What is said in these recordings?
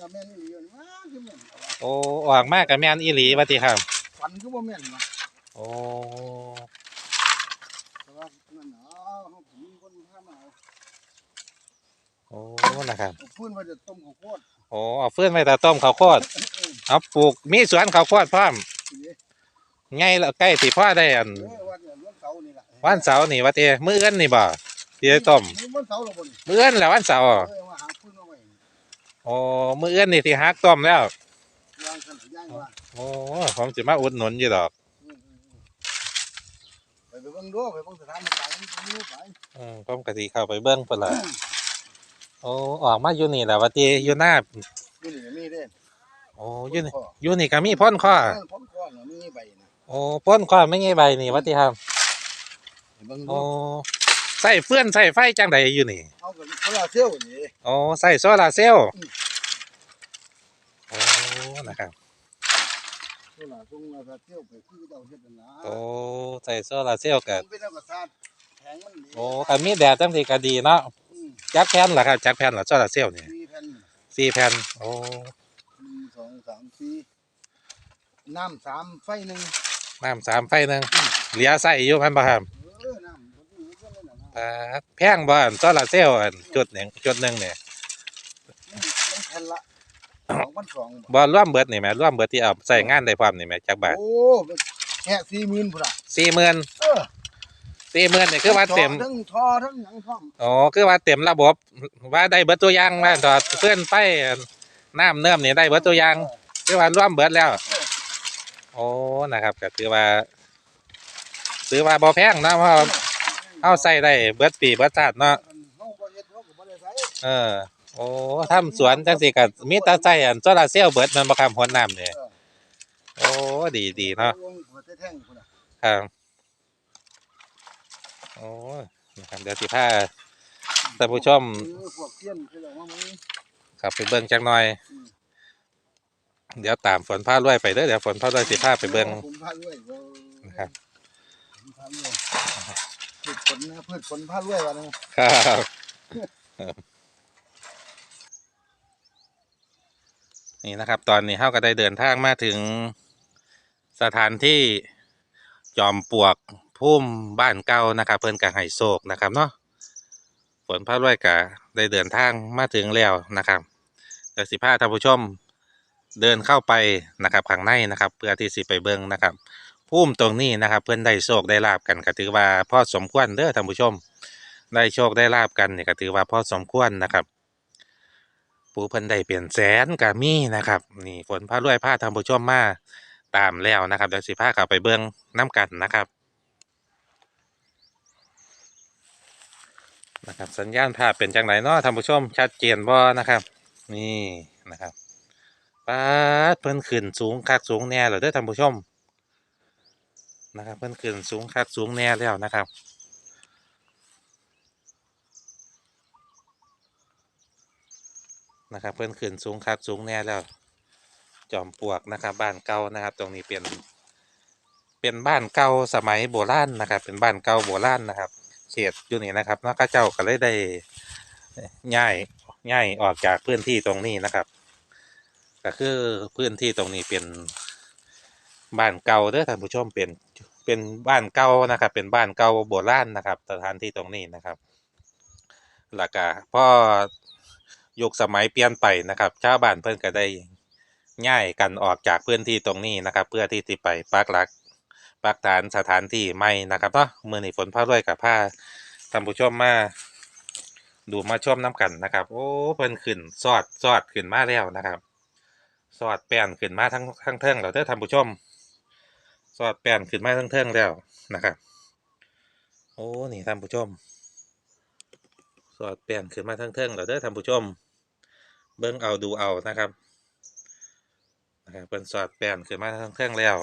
ก็แม่นอีหลีอยู่นี่มาคือแม่นเอาวะโอ้ออกมากกับแม่นอีหลีว่าติครับ ฝันคือบ่แม่นนะโอ้แต่ว่านั่นเนาะเฮาผมมีคนพามาเอาโอ้นะครับเอาปืนมาจะต้มข้าวโพดโอ้เอาฟืนไว้ตาต้มข้าวโพดเออเอาปลูกมีสวนข้าวโพดพร้อมทีนี้ไงแล้วใกล้สิพ่อได้อันเออวันเนี่ยวันเสาร์นี่ล่ะวันเสาร์นี่ว่าติมื้ออื่นนี่บ่ที่ได้ต้มวันเสาร์แล้วบ่นี่มื้ออื่นแล้ววันเสาร์ เออมาหาปืนมาไว้ โอ้มื้ออื่นนี่สิฮักต้มแล้ววางสันย่างว่าโอ้ผมสิมาอุดหนุนอยู่ดอกอืมอืมอืมไปไปเบิ่งดูไปเบิ่งสถานการณ์มันเป็นรูปไปอืมผมก็สิเข้าไปเบิ่งพุ่นล่ะโอ้ออกมาอยู่นี่แหละว่าติอยู่หน้านี่นี่มีเด้โอ้อยู่นี่พ่ออยู่นี่ก็มีพ่นข้อเพ่นข้อน่ะมีใบนะโอ้พ่นข้อไม่ไงใบนี่ว่าติครับไปเบิ่งดูโอ้ ใส่เฟื่อนใส่ไฟจังใดอยู่นี่เอากับโซลาร์เซลล์นี่โอ้ใส่โซลาร์เซลล์อืมโอ้นะครับโซลาร์ส่งโซลาร์เซลล์ไปคือเจ้าเฮ็ดนั่นล่ะโอ้ใส่โซลาร์เซลล์กับมันเป็นเอากระสานแข็งมันดีโอ้แต่มีแดดจังสิก็ดีเนาะอืมจักแผ่นล่ะครับจักแผ่นล่ะโซลาร์เซลล์นี่มีแผ่นสี่แผ่นโอ้หนึ่งสองสามสี่น้ำสามไฟหนึ่งน้ำสามไฟหนึงเหลือใส่อยู่พันบ่ครับ ปาดแพงบ่อันโซลาร์เซลล์อันจุดหนึ่งจุดหนึ่งเนี่ยมันมันแผ่นละสองพันสองบ่ร่วมเบิดนี่แหมร่วมเบิดที่เอาใส่งานได้พร้อมนี่แหมจักบาทโอ้แค่สี่หมื่นพุ่นละสี่หมื่นเออสี่หมื่นนี่คือว่าเต็มทั้งทอทั้งหยังท่อมอ๋อคือว่าเต็มระบบว่าได้เบิดตัวอย่างว่าตอดเพื่อนไปน้ำเนิ่มนี่ได้เบิดตัวอย่างคือว่าร่วมเบิดแล้วโอ้นะครับก็คือว่า ซื้อว่าบ่แพงนะเพราะ เอาใส่ได้เบิดปีเบิดชาติเนาะเฮาบ่เฮ็ดเฮาก็บ่ได้ใช้เออโอ้ทำสวนจังสิก็มีแตาใส่อันโซลาเซลล์เบิดมันบ่คำหัวน้ำนี่ยโอ้ดีดีเนาะครับโอ้นะครับเดี๋ยวสิพาท่านผู้ชมเออพวกเตี้ยนคือแล้วว่ามึงขับไปเบิ่งจักหน่อย เดี๋ยวตามฝนผ้ารวยไปเด้อเดี๋ยวฝนผ้ารวยสิพาไปเบิ่งนะครับ ผมพาด้วยพืชผลนะพืชผลพาด้วยว่านะครับ นี่นะครับ ตอนนี้เฮาก็ได้เดินทางมาถึงสถานที่จอมปลวกพุ่มบ้านเก่านะครับ เพิ่นก็ให้โศกนะครับเนาะฝนพารวยก็ได้เดินทางมาถึงแล้วนะครับเดี๋ยวสิพาท่านผู้ชมเดินเข้าไปนะครับข้างในนะครับ เพื่อที่สิไปเบิ่งนะครับ พุ่มตรงนี้นะครับ เพื่อนได้โชคได้ลาบกันก็ถือว่าพอสมควรเด้อท่านผู้ชม ได้โชคได้ลาบกันเนี่ยก็ถือว่าพอสมควรนะครับ ปูเพิ่นได้เปลี่ยนแสนก็มีนะครับ นี่ฝนพารวยพาท่านผู้ชมมาตามแล้วนะครับเดี๋ยวสิพาเข้าไปเบิ่งน้กันนะครับนะครับสัญญาณภาพเป็นจังไหนเนาะท่านผู้ชมชัดเจนบ่นะครับ นี่นะครับป๊าดเพิ่นขึ้นสูงคักสูงแน่เลยเด้อท่านผู้ชม นะครับ เพิ่นขึ้นสูงคักสูงแน่แล้วนะครับนะครับเพิ่นขึ้นสูงคักสูงแน่แล้วจอมปลวกนะครับ บ้านเก่านะครับ ตรงนี้เป็นเป็นบ้านเก่าสมัยโบราณนะครับ เป็นบ้านเก่าโบราณนะครับ เขตอยู่นี่นะครับแล้วก็เจ้าก็เลยได้ย้ายย้ายออกจากพื้นที่ตรงนี้นะครับ ก็คือพื้นที่ตรงนี้เป็นบ้านเก่าเด้อท่านผู้ชมเป็น เป็นบ้านเก่านะครับ เป็นบ้านเก่าโบราณนะครับสถานที่ตรงนี้นะครับแล้วก็พอยุคสมัยเปลี่ยนไปนะครับชาวบ้านเพิ่นก็ได้ย้ายกันออกจากพื้นที่ตรงนี้นะครับ เพื่อที่จะไปปักหลักปักฐานสถานที่ใหม่นะครับเนาะมือนี้ฝนพาด้วยกับผ้าท่านผู้ชมมาดูมาชมน้กันนะครับ โอ้เพิ่นขึ้นซอดซอดขึ้นมาแล้วนะครับ สอดแป้นขึ้นมาทั้งทั้งเทิงแล้วเด้อท่านผู้ชม อดแป้นขึ้นมาทั้งเทิงแล้วนะครับ โอ้ นี่ท่านผู้ชม สอดแป้นขึ้นมาทั้งเทิงแล้วเด้อท่านผู้ชม เบิ่งเอาดูเอานะครับนะครับเป็นสอดแป้นขึ้นมาทั้งเทิงแล้ว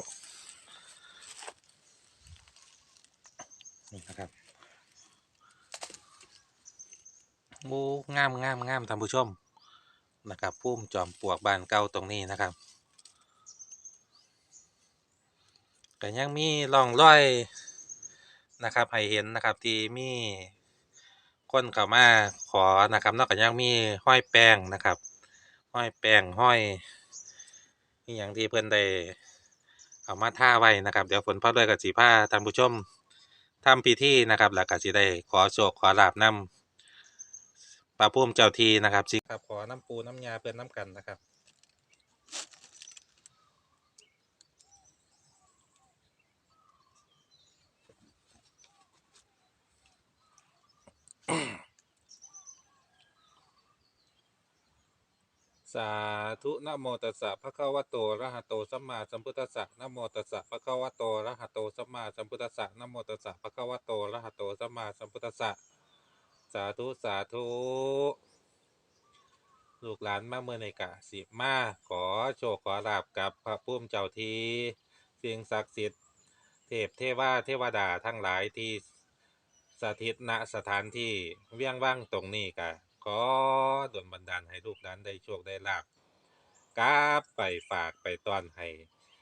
นี่นะครับโอ้งามงามงามท่านผู้ชมนะครับพุ่มจอมปลวกบานเก่าตรงนี้นะครับ ก็ยังมีร่องรอยนะครับให้เห็นนะครับที่มีคนเข้ามาขอนะครับนอกจากยังมีห้อยแป้งนะครับห้อยแป้งห้อยนี่อย่างที่เพิ่อนได้เอามาท่าไว้นะครับ เดี๋ยวฝนฟ้าด้วยกับสีผ้าท่านผู้ชมทำพิธีนะครับแล้วก็สิได้ขอโชคขอลาบนำพระพุ่มเจ้าทีนะครับสิครับขอน้ำปูน้ำยาเพิ่อนน้ำกันนะครับ สาธุนะโมตัสสะภะคะวะโตระหะโตสัมมาสัมพุทธัสสะนะโมตัสสะภะคะวะโตระหะโตสัมมาสัมพุทธัสสะนะโมตัสสะภะคะวะโตระหะโตสัมมาสัมพุทธัสสะสาธุสาธุลูกหลานมาเมื่อในกะสิมาขอโชคขอลาบกับพระพุ่มเจ้าทีสิ่งศักดิ์สิทธิ์เทพเทวาเทวดาทั้งหลายที่สถิตณสถานที่เวียงว่างตรงนี้กะ ขอดลบันดาลให้ลูกหลานได้โชคได้ลาบกลับไปฝากไปต้อนให้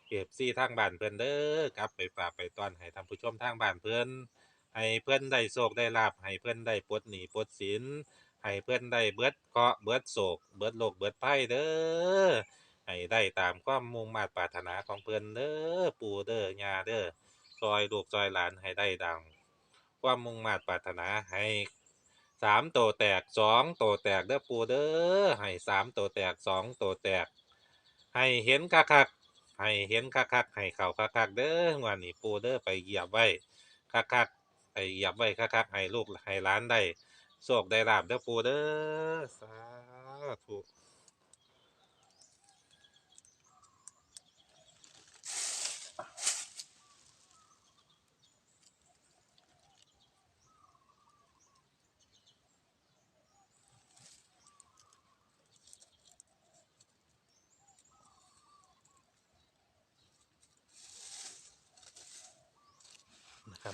เอฟซีทางบ้านเพิ่อนเด้อกลับไปฝากไปต้อนให้ท่านผู้ชมทางบ้านเพิ่อนให้เพิ่อนได้โชคได้ลาบให้เพิ่อนได้ปลดหนี้ปลดสินให้เพิ่อนได้เบิดเคาะเบิดโศกเบิดโรคเบิดภัยเด้อให้ได้ตามความมุ่งมา่ปรารถนาของเพิ่อนเด้อปู่เด้อยาเด้อซอยลูกซอยหลานให้ได้ดังความมุ่งมา่ปรารถนาให้ สามโตแตกสองโตแตกเด้อปูเด้อให้สามโตแตกสองโตแตก ให้เห็นคักคักให้เห็นคักคักให้เข่าคักคักเด้องวันนี้ปูเด้อไปเหยียบไว้คักๆไปเหยียบไว้คักคักให้ลูกให้ล้านได้โชคได้ลาบเด้อปูเด้อสาธุ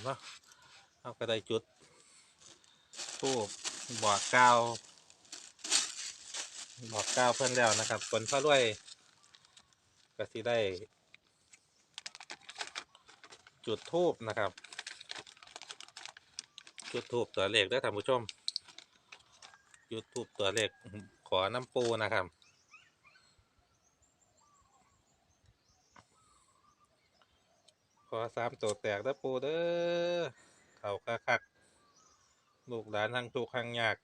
เนาะเอาก็ได้จุดทูบบอกกล่าวบอกกล่าวเพื่อนแล้วนะครับผลพระรวยก็สิได้ จุดทูบนะครับ จุดทูบตัวเลขเด้ท่านผู้ชมจุดทูบตัวเลขขอน้ำปูนะครับ อสามตัวแตกเด้อปูเด้อเขาคักๆลูกหลานทั้งทุกข์ทั้งยาก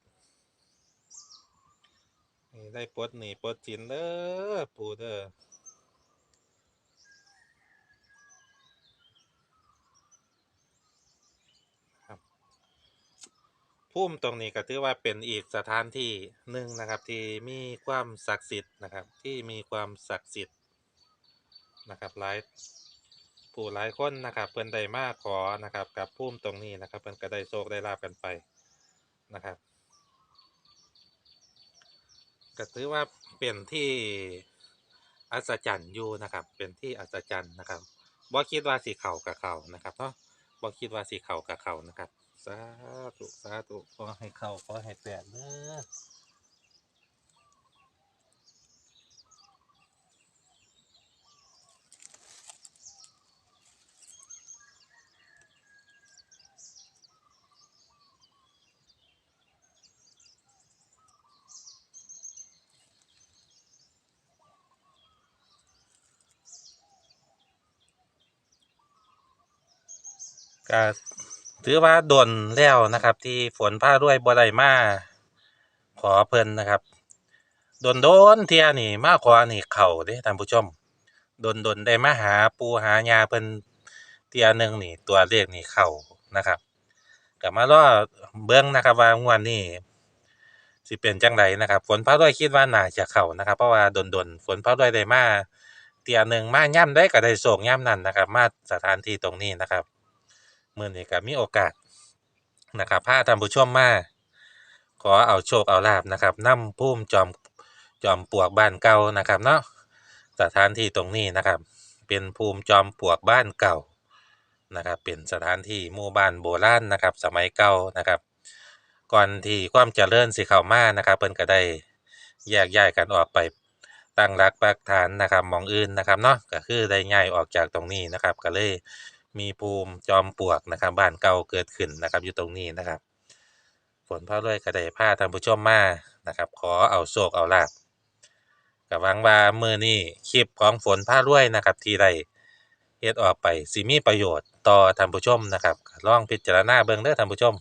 ให้ได้ปลดหนีปลดสินเด้อปูเด้อพุ่มตรงนี้ก็ถือว่าเป็นอีกสถานที่หนึ่งนะครับ ที่มีความศักดิ์สิทธิ์นะครับ ที่มีความศักดิ์สิทธิ์นะครับหลาย ผู้หลายคนนะครับเพิ่นได้มาขอนะครับกับภูมิตรงนี้นะครับเพิ่นก็ได้โชคได้ลาบกันไปนะครับก็ถือว่าเป็นที่อัศจรรย์อยู่นะครับ เป็นที่อัศจรรย์นะครับบ่คิดว่าสิเข้ากับเข้านะครับเนาะบ่คิดว่าสิเข้ากับเข้านะครับสาธุสาธุขอให้เข้าขอให้แตกเด้อ ก็ถือว่าโดนแล้วนะครับ ที่ฝนผ้าด้วยบ่ได้มาขอเพิ่นนะครับโดนโดนเทียนี่มาขอนี่เข้าเด้ท่านผู้ชมโดนโดนได้มาหาปูหายาเพิ่นเทียหนึงนี่ ตัวเลขนี่เข้านะครับก็มารอเบิ่งนะครับว่างวดนี้สิเป็นจังไดนะครับ ฝนฟ้าด้วยคิดว่าน่าจะเข้านะครับ เพราะว่าโดนๆฝนฟ้าด้วยได้มาเทียหนึงมาย่ำได้ก็ได้โชคย่ำนั้นนะครับ มาสถานที่ตรงนี้นะครับ มื่อนี้ก็มีโอกาสนะครับพาท่านผู้ชมมาขอเอาโชคเอาลาบนะครับนำพุ่มจอมจอมปลวกบ้านเก่านะครับเนาะสถานที่ตรงนี้นะครับ เป็นภูมิจอมปลวกบ้านเก่านะครับ เป็นสถานที่หมู่บ้านโบราณนะครับ สมัยเก่านะครับ ก่อนที่ความเจริญสิเข้ามานะครับ เพิ่นก็ได้แยกย้ายกันออกไปตั้งรักปักฐานนะครับมองอื่นนะครับเนาะก็คือได้ย้ายออกจากตรงนี้นะครับ ก็เลย มีภูมิจอมปลวกนะครับบ้านเก่าเกิดขึ้นนะครับอยู่ตรงนี้นะครับ ฝนพระรวยก็ได้าท่านผู้ชมมานะครับ ขอเอาโชคเอาลาบก็หวังว่ามือนี้คลิปของฝนพารวยนะครับ ที่ได้เฮ็ดออกไปสิมีประโยชน์ต่อท่านผู้ชมนะครับลองพิจารณาเบิ่งเด้อท่านผู้ชม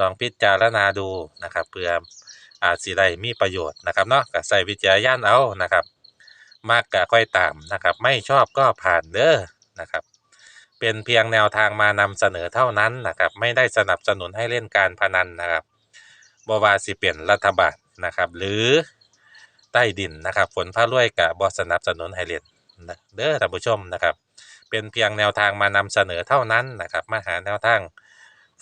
ลองพิจารณาดูนะครับเพื่ออาจสิได้มีประโยชน์นะครับเนาะก็ใส่วิจารณญาณเอานะครับ มากก็ค่อยตามนะครับ ไม่ชอบก็ผ่านเด้อนะครับ เป็นเพียงแนวทางมานำเสนอเท่านั้นนะครับ ไม่ได้สนับสนุนให้เล่นการพนันนะครับบวาสิเปลี่ยนรัฐบาลนะครับ หรือใต้ดินนะครับฝนพารวยกับบสนับสนุนให้เล่นนะเด้อท่านผู้ชมนะครับ เป็นเพียงแนวทางมานำเสนอเท่านั้นนะครับมาหาแนวทาง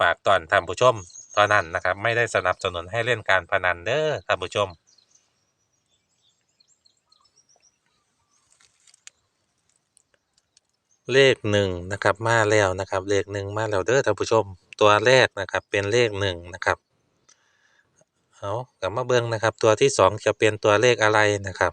ฝากตอนท่านผู้ชมเท่านั้นนะครับ ไม่ได้สนับสนุนให้เล่นการพนันเด้อท่านผู้ชม เลขหนึ่งนะครับมาแล้วนะครับเลขหนึ่งมาแล้วเด้อท่านผู้ชมตัวแรกนะครับเป็นเลขหนึ่งนะครับเอากลับมาเบิ้งนะครับ ตัวที่สองจะเป็นตัวเลขอะไรนะครับ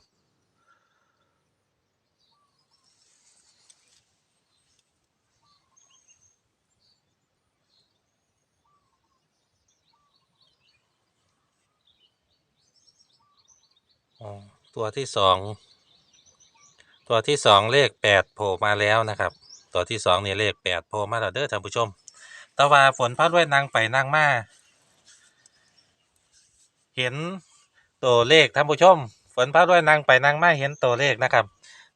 ตัวที่สอง ตัวที่สองเลขแปดโผล่มาแล้วนะครับ ตัวที่สองนี่เลขแปดโผล่มาแล้วเด้อท่านผู้ชมต่ว่าฝนพัดด้วยนางไปนางมาเห็นตัวเลขท่านผู้ชม ฝนพัดด้วยนางไปนางมาเห็นตัวเลขนะครับ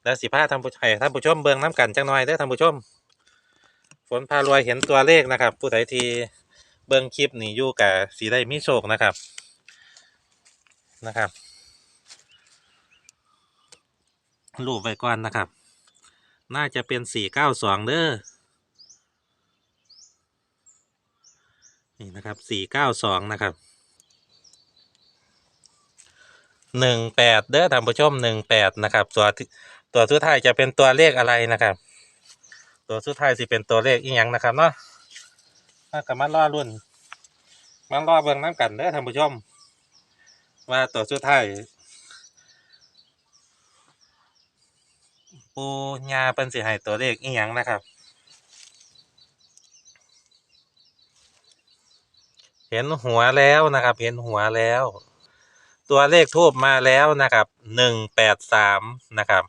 แล้วสิพาท่านผู้ให้ท่านผู้ชมเบิ่งน้ำกันจังหน่อยเด้อท่านผู้ชม ฝนพารวยเห็นตัวเลขนะครับ ผู้ใดทีเบิ่งคลิปนี่อยู่กับสีได้มีโชคนะครับนะครับ รูปไว้ก่อนนะครับ น่าจะเป็นสี่เก้าสองเด้อนี่นะครับสี่เก้าสองนะครับหนึ่งแปดเด้อท่านผู้ชมหนึ่งแปดนะครับ ตัวตัวสุดท้ายจะเป็นตัวเลขอะไรนะครับ ตัวสุดท้ายสิเป็นตัวเลขอีหยังนะครับเนาะถ้ากับมันล่อรุ่นมันล่อเบิ่งน้ำกันเด้อท่านผู้ชม ว่าตัวสุดท้าย ปูญาเป็นสิให้ตัวเลขอีหยังนะครับ เห็นหัวแล้วนะครับ เห็นหัวแล้ว ตัวเลขทูบมาแล้วนะครับหนึ่งแปดสามนะครับ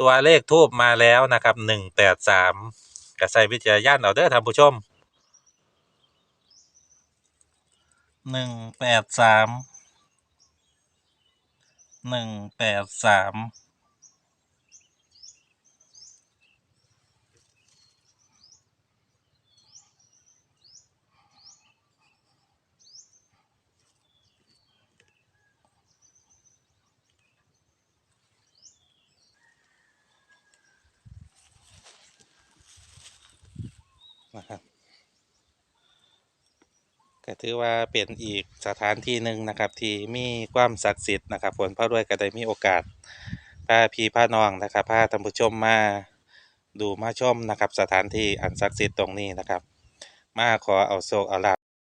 ตัวเลขทูบมาแล้วนะครับหนึ่งแปดสามกระใส่วิจารณญาณเอาเด้อท่านผู้ชมหนึ่งแปดสามหนึ่งแปดสาม นะครับ ก็ถือว่าเป็นอีกสถานที่หนึ่งนะครับ ที่มีความศักดิ์สิทธิ์นะครับฝนพระรวยก็ได้มีโอกาสพาพี่พาน้องนะครับพาท่านผู้ชมมาดูมาชมนะครับ สถานที่อันศักดิ์สิทธิ์ตรงนี้นะครับ มาขอเอาโศกเอาลา